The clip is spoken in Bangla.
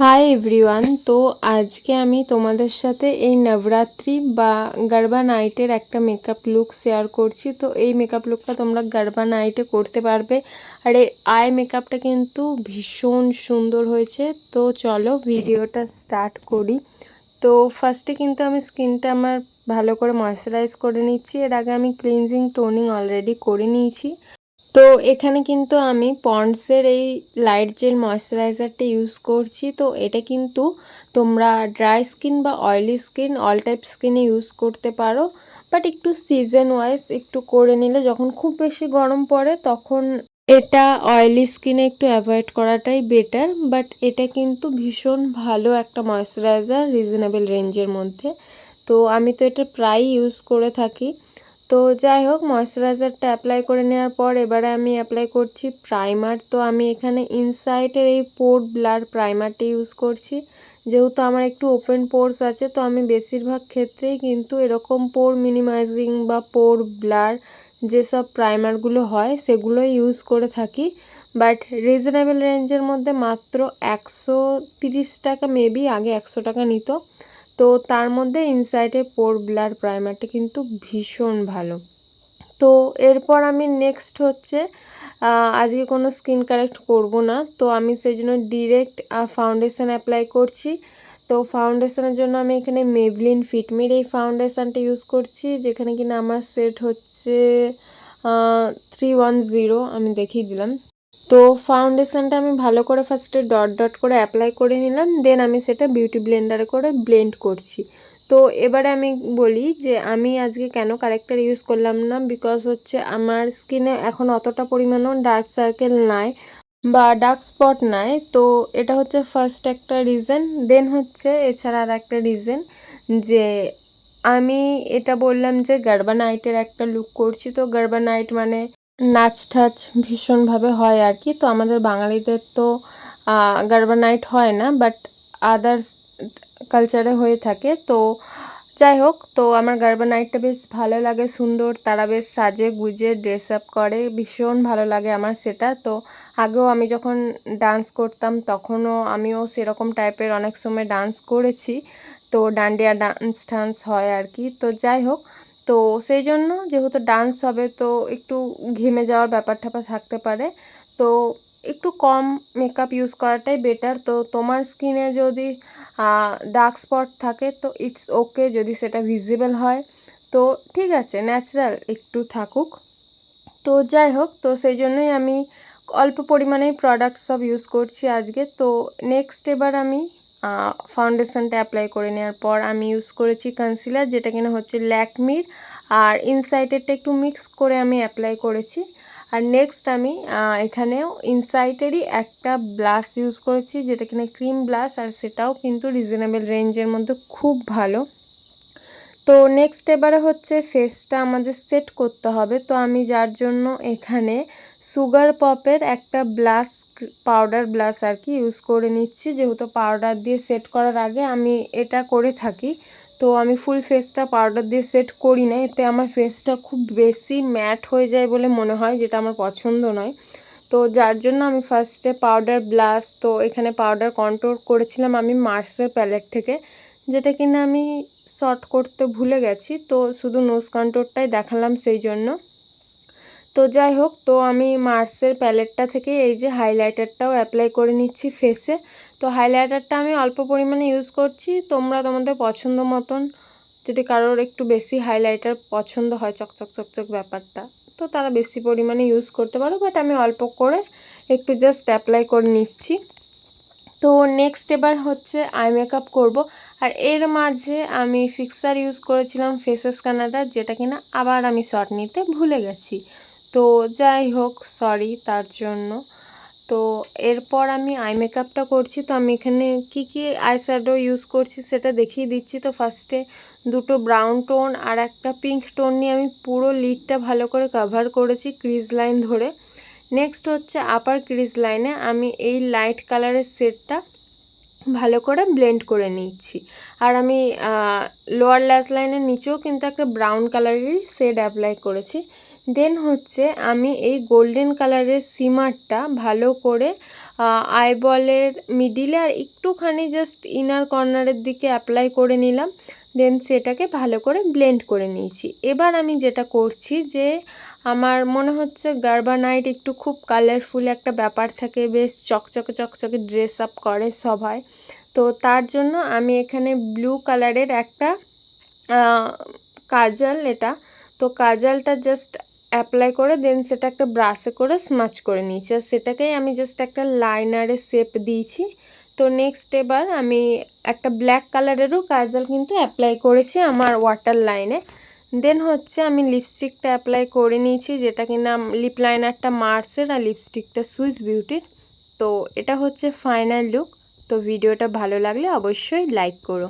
হাই এভরিওয়ান তো আজকে আমি তোমাদের সাথে এই নবরাত্রি বা গারবা নাইটের একটা মেকআপ লুক শেয়ার করছি। তো এই মেকআপ লুকটা তোমরা গারবা নাইটে করতে পারবে। আর এই আই মেকআপটা কিন্তু ভীষণ সুন্দর হয়েছে। তো চলো ভিডিওটা স্টার্ট করি। তো ফার্স্টে কিন্তু আমি স্কিনটা আমার ভালো করে ময়শ্চারাইজ করে নিচ্ছি। এর আগে আমি ক্লিনজিং টোনিং অলরেডি করে নিয়েছি। তো এখানে কিন্তু আমি পন্ডসের এই লাইট জেল ময়শ্চারাইজারটা ইউজ করছি। তো এটা কিন্তু তোমরা ড্রাই স্কিন বা অয়েলি স্কিন, অল টাইপ স্কিনে ইউজ করতে পারো। বাট একটু সিজন ওয়াইজ একটু করে নিলে যখন খুব বেশি গরম পড়ে তখন এটা অয়েলি স্কিনে একটু অ্যাভয়েড করাটাই বেটার। বাট এটা কিন্তু ভীষণ ভালো একটা ময়শ্চারাইজার রিজনেবল রেঞ্জের মধ্যে। তো আমি তো এটা প্রায় ইউজ করে থাকি। তো যাই হোক, ময়শ্চারাইজারটা অ্যাপ্লাই করে নেওয়ার পর এবারে আমি অ্যাপ্লাই করছি প্রাইমার তো আমি এখানে ইনসাইটের এই পোর ব্লার প্রাইমারটি ইউজ করছি। যেহেতু আমার একটু ওপেন পোর্স আছে, তো আমি বেশিরভাগ ক্ষেত্রেই কিন্তু এরকম পোর মিনিমাইজিং বা পোর ব্লার যেসব প্রাইমারগুলো হয় সেগুলো ইউজ করে থাকি। বাট রিজনেবল রেঞ্জের মধ্যে মাত্র একশো টাকা মেবি আগে একশো টাকা নিত। তো তার মধ্যে ইনসাইডের পোর ব্লার প্রাইমারটা কিন্তু ভীষণ ভালো। তো এরপর আমি নেক্সট হচ্ছে আজকে কোনো স্কিন কারেক্ট করব না, তো আমি সেই জন্য ডিরেক্ট ফাউন্ডেশন অ্যাপ্লাই করছি। তো ফাউন্ডেশনের জন্য আমি এখানে মেভলিন ফিটমির এই ফাউন্ডেশানটা ইউজ করছি, যেখানে কিনা আমার সেট হচ্ছে থ্রি ওয়ান জিরো আমি দেখিয়ে দিলাম। তো ফাউন্ডেশনটা আমি ভালো করে ফার্স্টে ডট ডট করে অ্যাপ্লাই করে নিলাম দেন আমি সেটা বিউটি ব্লেন্ডারে করে ব্লেন্ড করছি। তো এবারে আমি বলি যে আমি আজকে কেন কারেক্টার ইউজ করলাম না বিকজ হচ্ছে আমার স্কিনে এখন অতটা পরিমাণও ডার্ক সার্কেল নাই বা ডার্ক স্পট নাই, তো এটা হচ্ছে ফার্স্ট একটা রিজন দেন হচ্ছে এছাড়া আর একটা রিজন যে আমি এটা বললাম যে গারবা নাইটের একটা লুক করছি। তো গারবা নাইট মানে নাচ টাচ ভীষণভাবে হয় আর কি তো আমাদের বাঙালিদের তো গারবা নাইট হয় না বাট আদার্স কালচারে হয়ে থাকে। তো যাই হোক, তো আমার গারবা নাইটটা বেশ ভালো লাগে, সুন্দর। তারা বেশ সাজে গুজে ড্রেস আপ করে, ভীষণ ভালো লাগে আমার সেটা। তো আগেও আমি যখন ডান্স করতাম, তখনও আমিও সেরকম টাইপের অনেক সময় ডান্স করেছি। তো ডান্ডিয়া ডান্স টান্স হয় আর কি তো যাই হোক তো সেই জন্য যেহেতু ডান্স হবে তো একটু ঘেমে যাওয়ার ব্যাপার ট্যাপার থাকতে পারে। তো একটু কম মেকআপ ইউজ করাটাই বেটার তো তোমার স্কিনে যদি ডার্ক স্পট থাকে তো ইটস ওকে যদি সেটা ভিজিবল হয়। তো ঠিক আছে ন্যাচারাল একটু থাকুক। তো যাই হোক, তো সেই জন্যই আমি অল্প পরিমাণেই প্রোডাক্ট সব ইউজ করছি আজকে। তো নেক্সট এবার আমি ফাউন্ডেশনটা অ্যাপ্লাই করে নেওয়ার পর আমি ইউজ করেছি কনসিলার যেটা কিনা হচ্ছে ল্যাকমির, আর ইনসাইটেরটা একটু মিক্স করে আমি অ্যাপ্লাই করেছি। আর নেক্সট আমি এখানেও ইনসাইটেরই একটা ব্লাস ইউজ করেছি, যেটা কিনা ক্রিম ব্লাশ আর সেটাও কিন্তু রিজনেবল রেঞ্জের মধ্যে খুব ভালো। তো নেক্সট এবারে হচ্ছে ফেসটা আমাদের সেট করতে হবে। তো আমি যার জন্য এখানে সুগার পপের একটা ব্লাস পাউডার ব্লাশ আর কি ইউজ করে নিচ্ছি। যেহেতু পাউডার দিয়ে সেট করার আগে আমি এটা করে থাকি। তো আমি ফুল ফেসটা পাউডার দিয়ে সেট করি না। এতে আমার ফেসটা খুব বেশি ম্যাট হয়ে যায় বলে মনে হয়, যেটা আমার পছন্দ নয়। তো যার জন্য আমি ফার্স্টে পাউডার ব্লাশ তো এখানে পাউডার কন্ট্রোল করেছিলাম আমি মার্সের প্যালেট থেকে। যেটা কিনা আমি শর্ট করতে ভুলে গেছি, তো শুধু নোজ কন্ট্রোরটাই দেখালাম সেই জন্য। তো যাই হোক, তো আমি মার্সের প্যালেটটা থেকে এই যে হাইলাইটারটাও অ্যাপ্লাই করে নিচ্ছি ফেসে তো হাইলাইটারটা আমি অল্প পরিমাণে ইউজ করছি, তোমরা তোমাদের পছন্দ মতন যদি কারোর একটু বেশি হাইলাইটার পছন্দ হয়, চকচক চকচক ব্যাপারটা, তো তারা বেশি পরিমাণে ইউজ করতে পারো বাট আমি অল্প করে একটু জাস্ট অ্যাপ্লাই করে নিচ্ছি। তো নেক্সট এবার হচ্ছে আই মেকআপ করব। আর এর মাঝে আমি ফিক্সার ইউজ করেছিলাম ফেসেস কানাডা, যেটা কিনা আবার আমি শর্ট নিতে ভুলে গেছি। তো যাই হোক সরি তার জন্য। তো এরপর আমি আই মেকআপটা করছি। তো আমি এখানে কি কি আই শ্যাডো ইউজ করছি সেটা দেখিয়ে দিচ্ছি। তো ফার্স্টে দুটো ব্রাউন টোন আর একটা পিঙ্ক টোন নিয়ে আমি পুরো লিডটা ভালো করে কভার করেছি ক্রিজ লাইন ধরে। নেক্সট হচ্ছে আপার ক্রিজ লাইনে আমি এই লাইট কালারের সেটটা ভালো করে ব্লেন্ড করে নিচ্ছি। আর আমি লোয়ার ল্যাস লাইনের নিচেও কিন্তু একটা ব্রাউন কালারেরই শেড অ্যাপ্লাই করেছি। দেন হচ্ছে আমি এই গোল্ডেন কালারের সিমারটা ভালো করে আইবলের মিডিলে আর একটুখানি জাস্ট ইনার কর্নারের দিকে অ্যাপ্লাই করে নিলাম। দেন সেটাকে ভালো করে ব্লেন্ড করে নিয়েছি। এবার আমি যেটা করছি যে, আমার মনে হচ্ছে গার্বানাইট একটু খুব কালারফুল একটা ব্যাপার থাকে, বেশ চকচকে চকচকে ড্রেস আপ করে সবাই। তো তার জন্য আমি এখানে ব্লু কালারের একটা কাজল এটা, তো কাজলটা জাস্ট অ্যাপ্লাই করে দেন সেটা একটা ব্রাশে করে স্মাচ করে নিয়েছি। আর সেটাকেই আমি জাস্ট একটা লাইনারে শেপ দিয়েছি। তো নেক্সট এবার আমি একটা ব্ল্যাক কালারেরও কাজল কিন্তু অ্যাপ্লাই করেছি আমার ওয়াটার লাইনে দেন হচ্ছে আমি লিপস্টিকটা অ্যাপ্লাই করে নিয়েছি, যেটা কিনা লিপ লাইনারটা মার্সের আর লিপস্টিকটা সুইস বিউটির তো এটা হচ্ছে ফাইনাল লুক তো ভিডিওটা ভালো লাগলে অবশ্যই লাইক করো।